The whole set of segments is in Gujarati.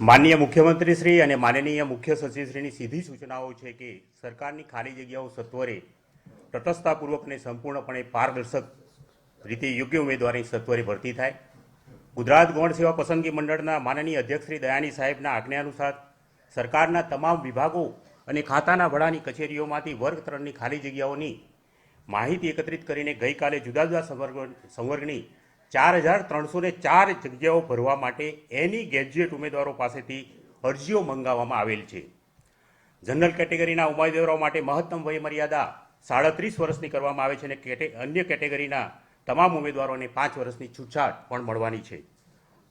માનનીય મુખ્યમંત્રી શ્રી અને માનનીય મુખ્ય સચિવશ્રીની સીધી સૂચનાઓ છે કે સરકારની ખાલી જગ્યાઓ સત્વરે તટસ્થતાપૂર્વક અને સંપૂર્ણપણે પારદર્શક રીતે યોગ્ય ઉમેદવારની સત્વરે ભરતી થાય. ગુજરાત ગૌણ સેવા પસંદગી મંડળના માનનીય અધ્યક્ષ શ્રી દયાની સાહેબના આજ્ઞા અનુસાર સરકારના તમામ વિભાગો અને ખાતાના વડાની કચેરીઓમાંથી વર્ગ ત્રણની ખાલી જગ્યાઓની માહિતી એકત્રિત કરીને ગઈકાલે જુદા જુદા સંવર્ગ સંવર્ગની ચાર હજાર ત્રણસો ને ચાર જગ્યાઓ ભરવા માટે એની ગ્રેજ્યુએટ ઉમેદવારો પાસેથી અરજીઓ મંગાવવામાં આવેલ છે. જનરલ કેટેગરીના ઉમેદવારો માટે મહત્તમ વયમર્યાદા સાડત્રીસ વર્ષની કરવામાં આવે છે અને કેટે અન્ય કેટેગરીના તમામ ઉમેદવારોને પાંચ વર્ષની છૂટછાટ પણ મળવાની છે.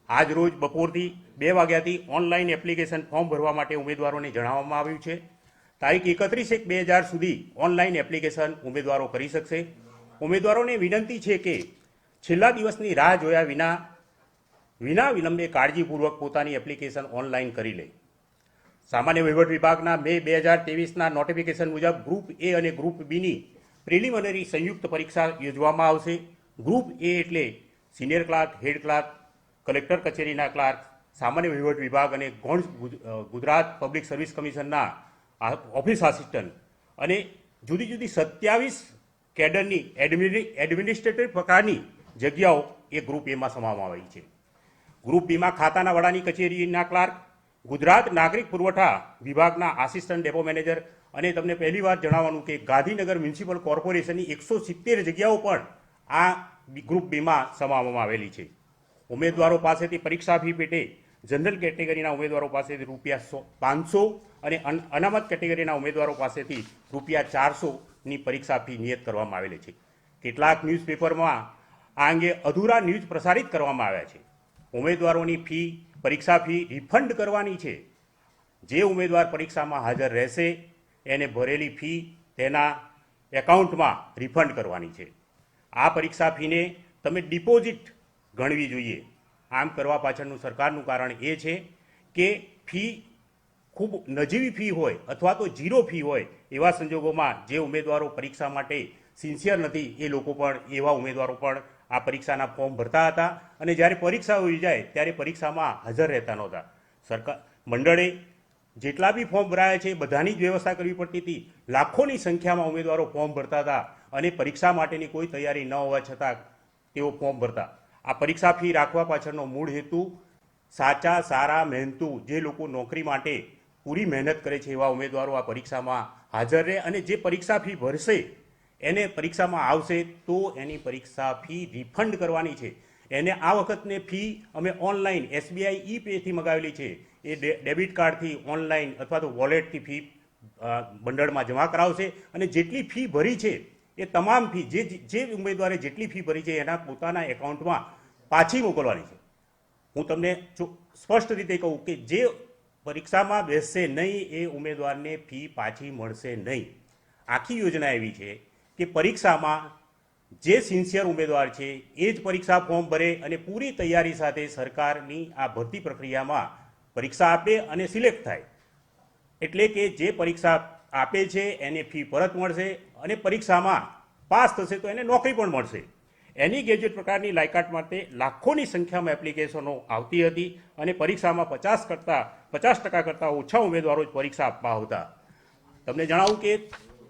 આજ રોજ બપોરથી બે વાગ્યાથી ઓનલાઈન એપ્લિકેશન ફોર્મ ભરવા માટે ઉમેદવારોને જણાવવામાં આવ્યું છે. તારીખ એકત્રીસ એક બે હજાર સુધી ઓનલાઈન એપ્લિકેશન ઉમેદવારો કરી શકશે. ઉમેદવારોને વિનંતી છે કે છેલ્લા દિવસની રાહ જોયા વિના વિના વિલંબે કાળજીપૂર્વક પોતાની એપ્લિકેશન ઓનલાઈન કરી લે. સામાન્ય વહીવટ વિભાગના મે બે હજાર ત્રેવીસના નોટિફિકેશન મુજબ ગ્રુપ એ અને ગ્રુપ બીની પ્રિલિમિનરી સંયુક્ત પરીક્ષા યોજવામાં આવશે. ગ્રુપ એ એટલે senior clerk, head clerk, collector કચેરીના ક્લાર્ક, સામાન્ય વહીવટ વિભાગ અને ગૌણ ગુજરાત પબ્લિક સર્વિસ કમિશનના ઓફિસ આસિસ્ટન્ટ. અને જુદી જુદી સત્યાવીસ કેડરની એડમિની, એડમિનિસ્ટ્રેટિવ પ્રકારની જગ્યાઓ એ ગ્રુપ એમાં સમાવવામાં આવી છે. ગ્રુપ બીમાં ખાતાના વડાની કચેરીના ક્લાર્ક, ગુજરાત નાગરિક પુરવઠા વિભાગના આસિસ્ટન્ટ ડેપો મેનેજર અને તમને પહેલી વાર જણાવવાનું કે ગાંધીનગર મ્યુનિસિપલ કોર્પોરેશનની એકસો સિત્તેર જગ્યાઓ પણ આ ગ્રુપ બીમાં સમાવવામાં આવેલી છે. ઉમેદવારો પાસેથી પરીક્ષા ફી પેટે જનરલ કેટેગરીના ઉમેદવારો પાસેથી રૂપિયા સો, પાંચસો અને અન- અનામત કેટેગરીના ઉમેદવારો પાસેથી રૂપિયા ચારસોની પરીક્ષા ફી નિયત કરવામાં આવેલી છે. કેટલાક ન્યૂઝપેપરમાં આ અંગે અધૂરા ન્યૂઝ પ્રસારિત કરવામાં આવ્યા છે. ઉમેદવારોની ફી, પરીક્ષા ફી રિફંડ કરવાની છે. જે ઉમેદવાર પરીક્ષામાં હાજર રહેશે, એને ભરેલી ફી તેના એકાઉન્ટમાં રિફંડ કરવાની છે. આ પરીક્ષા ફીને તમે ડિપોઝિટ ગણવી જોઈએ. આમ કરવા પાછળનું સરકારનું કારણ એ છે કે ફી ખૂબ નજીવી ફી હોય અથવા તો ઝીરો ફી હોય એવા સંજોગોમાં જે ઉમેદવારો પરીક્ષા માટે સિન્સિયર નથી, એ લોકો પણ, એવા ઉમેદવારો પણ આ પરીક્ષાના ફોર્મ ભરતા હતા અને જ્યારે પરીક્ષા યોજાય ત્યારે પરીક્ષામાં હાજર રહેતા નહોતા. સરકાર, મંડળે જેટલા બી ફોર્મ ભરાયા છે બધાની જ વ્યવસ્થા કરવી પડતી હતી. લાખોની સંખ્યામાં ઉમેદવારો ફોર્મ ભરતા હતા અને પરીક્ષા માટેની કોઈ તૈયારી ન હોવા છતાં તેઓ ફોર્મ ભરતા. આ પરીક્ષા ફી રાખવા પાછળનો મૂળ હેતુ સાચા, સારા, મહેનતુ જે લોકો નોકરી માટે પૂરી મહેનત કરે છે એવા ઉમેદવારો આ પરીક્ષામાં હાજર રહે અને જે પરીક્ષા ફી ભરશે, એને પરીક્ષામાં આવશે તો એની પરીક્ષા ફી રિફંડ કરવાની છે. એને આ વખતને ફી અમે ઓનલાઈન એસબીઆઈ ઈ પેથી મગાવેલી છે. એ ડેબિટ કાર્ડથી ઓનલાઈન અથવા તો વોલેટથી ફી ભંડળમાં જમા કરાવશે અને જેટલી ફી ભરી છે એ તમામ ફી, જે જે ઉમેદવારે જેટલી ફી ભરી છે, એના પોતાના એકાઉન્ટમાં પાછી મોકલવાની છે. હું તમને જો સ્પષ્ટ રીતે કહું કે જે પરીક્ષામાં બેસશે નહીં, એ ઉમેદવારને ફી પાછી મળશે નહીં. આખી યોજના એવી છે કે પરીક્ષામાં જે સિન્સિયર ઉમેદવાર છે, એ જ પરીક્ષા ફોર્મ ભરે અને પૂરી તૈયારી સાથે સરકારની આ ભરતી પ્રક્રિયામાં પરીક્ષા આપે અને સિલેક્ટ થાય. એટલે કે જે પરીક્ષા આપે છે, એને ફી પરત મળશે અને પરીક્ષામાં પાસ થશે તો એને નોકરી પણ મળશે. એની ગ્રેજ્યુએટ પ્રકારની લાયકાત માટે લાખોની સંખ્યામાં એપ્લિકેશનો આવતી હતી અને પરીક્ષામાં પચાસ કરતાં, પચાસ ટકા કરતાં ઓછા ઉમેદવારો જ પરીક્ષા આપવા આવતા. તમને જણાવું કે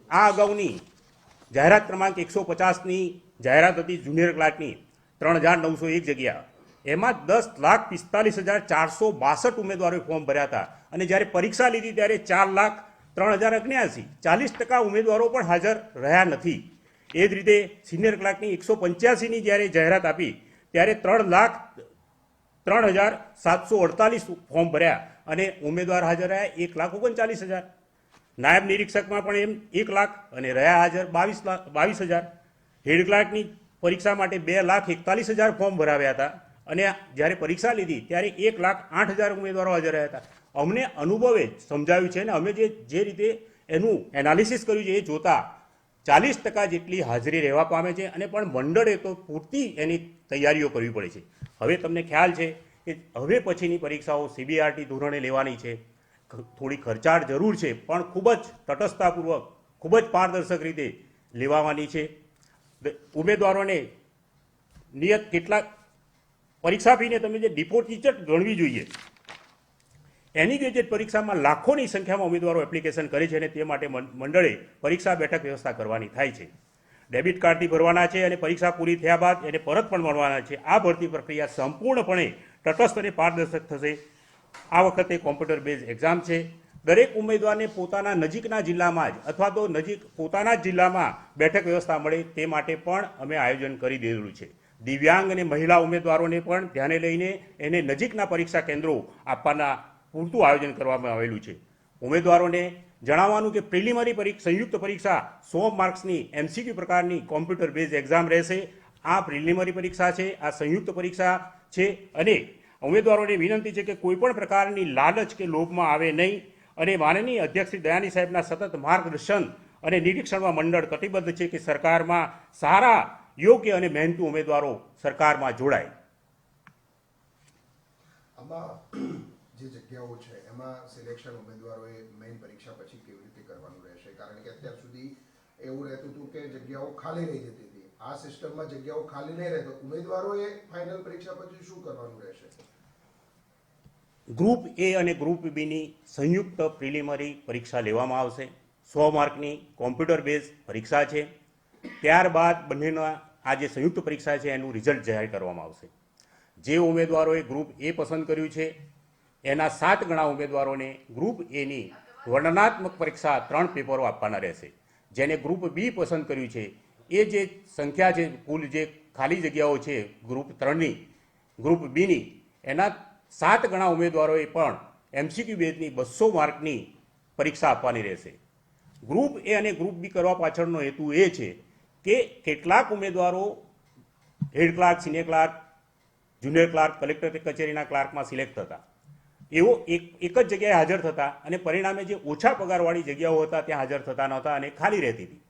આ અગાઉની જાહેરાત ક્રમાંક એકસો પચાસની જાહેરાત હતી જુનિયર ક્લાર્કની ત્રણ હજાર નવસો એક જગ્યા. એમાં દસ લાખ પિસ્તાલીસ હજાર ચારસો બાસઠ ઉમેદવારોએ ફોર્મ ભર્યા હતા. અને જ્યારે પરીક્ષા લીધી ત્યારે ચાર લાખ ત્રણ હજાર અગ્યાસી ચાલીસ ટકા ઉમેદવારો પણ હાજર રહ્યા નથી. એ જ રીતે સિનિયર ક્લાર્કની એકસો પંચ્યાસીની જ્યારે જાહેરાત આપી, ત્યારે ત્રણ લાખ ત્રણ હજાર સાતસો અડતાલીસ ફોર્મ ભર્યા અને ઉમેદવાર હાજર રહ્યા એક લાખ ઓગણચાલીસ હજાર. નાયબ નિરીક્ષકમાં પણ એમ એક લાખ અને રહ્યા હાજર બાવીસ લાખ, બાવીસ હજાર. હેડ ક્લાર્કની પરીક્ષા માટે બે લાખ એકતાલીસ હજાર ફોર્મ ભરાવ્યા હતા અને જ્યારે પરીક્ષા લીધી, ત્યારે એક લાખ આઠ હજાર ઉમેદવારો હાજર રહ્યા હતા. અમને અનુભવે, સમજાવ્યું છે અને અમે જે જે રીતે એનું એનાલિસિસ કર્યું છે, એ જોતા ચાલીસ ટકા જેટલી હાજરી રહેવા પામે છે અને પણ મંડળે તો પૂરતી એની તૈયારીઓ કરવી પડે છે. હવે તમને ખ્યાલ છે કે હવે પછીની પરીક્ષાઓ સીબીઆરટી ધોરણે લેવાની છે. થોડી ખર્ચાળ જરૂર છે, પણ ખૂબ જ તટસ્થતાપૂર્વક, ખૂબ જ પારદર્શક રીતે લેવાવાની છે. ઉમેદવારોને નિયત કેટલાક પરીક્ષા ફીને તમે જે ડિપોઝિટ ગણવી જોઈએ એની ગ્રેજ્યુએટ પરીક્ષામાં લાખોની સંખ્યામાં ઉમેદવારો એપ્લિકેશન કરે છે અને તે માટે મંડળે પરીક્ષા બેઠક વ્યવસ્થા કરવાની થાય છે. ડેબિટ કાર્ડથી ભરવાના છે અને પરીક્ષા પૂરી થયા બાદ એને પરત પણ મળવાના છે. આ ભરતી પ્રક્રિયા સંપૂર્ણપણે તટસ્થ અને પારદર્શક થશે. આ વખતે કોમ્પ્યુટર બેઝ એક્ઝામ છે. દરેક ઉમેદવારને પોતાના નજીકના જિલ્લામાં જ અથવા તો નજીક પોતાના જ જિલ્લામાં બેઠક વ્યવસ્થા મળે તે માટે પણ અમે આયોજન કરી દીધેલું છે. દિવ્યાંગ અને મહિલા ઉમેદવારોને પણ ધ્યાને લઈને એને નજીકના પરીક્ષા કેન્દ્રો આપવાના પૂરતું આયોજન કરવામાં આવેલું છે. ઉમેદવારોને જણાવવાનું કે પ્રિલિમરી પરીક્ષા, સંયુક્ત પરીક્ષા સો માર્ક્સની એમસીક્યુ પ્રકારની કોમ્પ્યુટર બેઝ એક્ઝામ રહેશે. આ પ્રિલિમરી પરીક્ષા છે, આ સંયુક્ત પરીક્ષા છે અને ઉમેદવારોને વિનંતી છે કે કોઈપણ પ્રકારની લાલચ કે લોભમાં આવે નહીં અને માનનીય અધ્યક્ષ શ્રી દયાની સાહેબના સતત માર્ગદર્શન અને નિરીક્ષણમાં મંડળ કટિબદ્ધ છે કે સરકારમાં સારા, યોગ્ય અને મહેનતુ ઉમેદવારો સરકારમાં જોડાય. જે જગ્યાઓ છે, એમાં સિલેક્શન ઉમેદવારોએ મેઇન પરીક્ષા પછી કેવી રીતે કરવાનું રહેશે? કારણ કે અત્યાર સુધી એવું રહેતું હતું કે જગ્યાઓ ખાલી રહી જતી હતી. આ સિસ્ટમમાં જગ્યાઓ ખાલી નહીં રહેતો ઉમેદવારોએ ફાઇનલ પરીક્ષા પછી શું કરવાનું રહેશે? ગ્રુપ એ અને ગ્રુપ બીની સંયુક્ત પ્રિલિમરી પરીક્ષા લેવામાં આવશે. સો માર્કની કોમ્પ્યુટર બેઝ પરીક્ષા છે. ત્યારબાદ બંનેના આ જે સંયુક્ત પરીક્ષા છે, એનું રિઝલ્ટ જાહેર કરવામાં આવશે. જે ઉમેદવારોએ ગ્રુપ એ પસંદ કર્યું છે એના સાત ગણા ઉમેદવારોને ગ્રુપ એની વર્ણનાત્મક પરીક્ષા ત્રણ પેપરો આપવાના રહેશે. જેને ગ્રુપ બી પસંદ કર્યું છે. એ જે સંખ્યા છે, કુલ જે ખાલી જગ્યાઓ છે ગ્રુપ ત્રણની ગ્રુપ બીની એના સાત ગણા ઉમેદવારોએ પણ એમસીક્યુ બેઝની બસો માર્કની પરીક્ષા આપવાની રહેશે. ગ્રુપ એ અને ગ્રુપ બી કરવા પાછળનો હેતુ એ છે કે કેટલાક ઉમેદવારો head clerk senior clerk junior clerk collector કચેરીના ક્લાર્કમાં સિલેક્ટ થતા. એવો એક એક જ જગ્યાએ હાજર થતા અને પરિણામે જે ઓછા પગારવાળી જગ્યાઓ હતા ત્યાં હાજર થતા નહોતા અને ખાલી રહેતી હતી.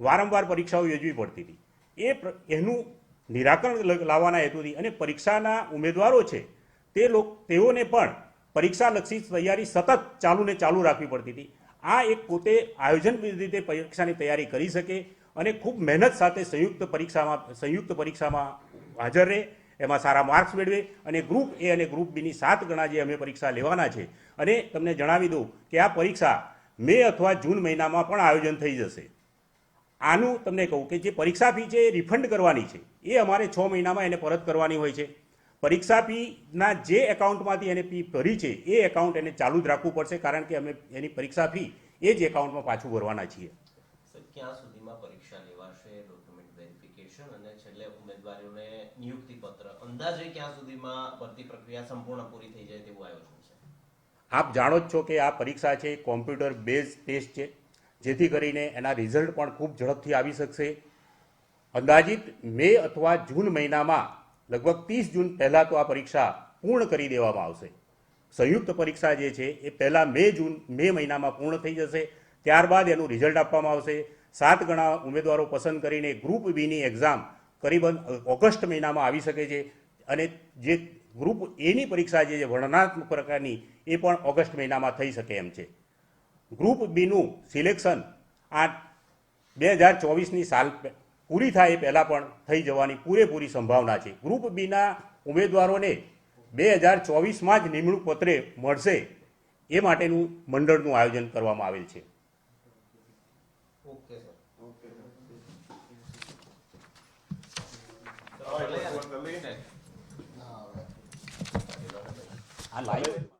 વારંવાર પરીક્ષાઓ યોજવી પડતી હતી. એ એનું નિરાકરણ લાવવાના હેતુથી અને પરીક્ષાના ઉમેદવારો છે તે લોક, તેઓને પણ પરીક્ષાલક્ષી તૈયારી સતત ચાલુ ને ચાલુ રાખવી પડતી હતી. આ એક પોતે આયોજન રીતે પરીક્ષાની તૈયારી કરી શકે અને ખૂબ મહેનત સાથે સંયુક્ત પરીક્ષામાં સંયુક્ત પરીક્ષામાં હાજર રહે એમાં સારા માર્ક્સ મેળવે અને ગ્રુપ એ અને ગ્રુપ બીની સાત ગણા જે અમે પરીક્ષા લેવાના છે. અને તમને જણાવી દઉં કે આ પરીક્ષા મે અથવા જૂન મહિનામાં પણ આયોજન થઈ જશે. આનું તમને કહું કે જે પરીક્ષા ફી છે એ રિફંડ કરવાની છે. એ અમારે છ મહિનામાં એને પરત કરવાની હોય છે. પરીક્ષા ફીના જે એકાઉન્ટમાંથી એને ફી ભરી છે, એ એકાઉન્ટ એને ચાલુ જ રાખવું પડશે કારણ કે અમે એની પરીક્ષા ફી એ જ એકાઉન્ટમાં પાછું ભરવાના છીએ. ક્યાં સુધીમાં પરીક્ષા લેવાશે ડોક્યુમેન્ટ વેરિફિકેશન અને છેલ્લે ઉમેદવારીઓને નિયુક્તિ પત્ર અંદાજે ક્યાં સુધીમાં ભરતી પ્રક્રિયા સંપૂર્ણ પૂરી થઈ જાય તેવું આયોજન છે? આપ જાણો જ છો કે આ પરીક્ષા છે, કોમ્પ્યુટર બેઝ ટેસ્ટ છે, જેથી કરીને એના રિઝલ્ટ પણ ખૂબ ઝડપથી આવી શકશે. અંદાજિત મે અથવા જૂન મહિનામાં, લગભગ ત્રીસ જૂન પહેલાં તો આ પરીક્ષા પૂર્ણ કરી દેવામાં આવશે. સંયુક્ત પરીક્ષા જે છે, એ પહેલાં મે જૂન, મે મહિનામાં પૂર્ણ થઈ જશે. ત્યારબાદ એનું રિઝલ્ટ આપવામાં આવશે. સાત ગણા ઉમેદવારો પસંદ કરીને ગ્રુપ બીની એક્ઝામ કરીબન ઓગસ્ટ મહિનામાં આવી શકે છે. અને જે ગ્રુપ એની પરીક્ષા જે છે વર્ણનાત્મક પ્રકારની એ પણ ઓગસ્ટ મહિનામાં થઈ શકે એમ છે. ગ્રુપ બીનું સિલેક્શન આ બે હજાર ચોવીસની સાલ પૂરી થાય એ પહેલાં પણ થઈ જવાની પૂરેપૂરી સંભાવના છે. ગ્રુપ બીના ઉમેદવારોને બે હજાર ચોવીસમાં જ નિમણૂક પત્રે મળશે એ માટેનું મંડળનું આયોજન કરવામાં આવેલ છે. ઓકે સર ના હવે આ લાઈવ